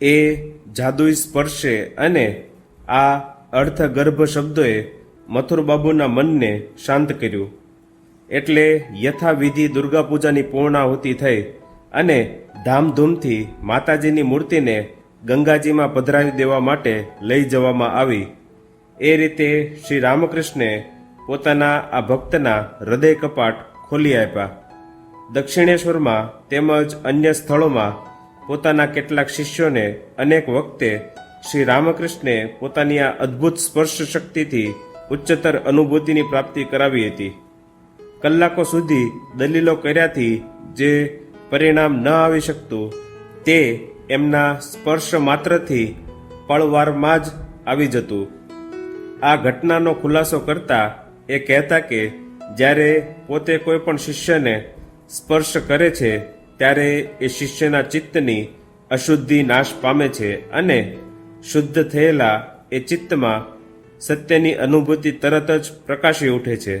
એ જાદુઈ સ્પર્શે અને આ અર્થગર્ભ શબ્દોએ મથુરબાબુના મનને શાંત કર્યું. એટલે યથાવિધિ દુર્ગા પૂજાની પૂર્ણાહુતિ થઈ અને ધામધૂમથી માતાજીની મૂર્તિને ગંગાજીમાં પધરાવી દેવા માટે લઈ જવામાં આવી. એ રીતે શ્રી રામકૃષ્ણે પોતાના આ ભક્તના હૃદય કપાટ ખોલી આપ્યા. દક્ષિણેશ્વરમાં તેમજ અન્ય સ્થળોમાં પોતાના કેટલાક શિષ્યોને અનેક વખતે શ્રી રામકૃષ્ણે પોતાની આ અદ્ભુત સ્પર્શ શક્તિથી ઉચ્ચતર અનુભૂતિની પ્રાપ્તિ કરાવી હતી. કલાકો સુધી દલીલો કર્યાથી જે પરિણામ ન આવી શકતું, તે એમના સ્પર્શ માત્રથી પળવારમાં જ આવી જતું. આ ઘટનાનો ખુલાસો કરતા એ કહેતા કે જ્યારે પોતે કોઈ પણ શિષ્યને સ્પર્શ કરે છે ત્યારે એ શિષ્યના ચિત્તની અશુદ્ધિ નાશ પામે છે અને શુદ્ધ થયેલા એ ચિત્તમાં સત્યની અનુભૂતિ તરત જ પ્રકાશી ઉઠે છે.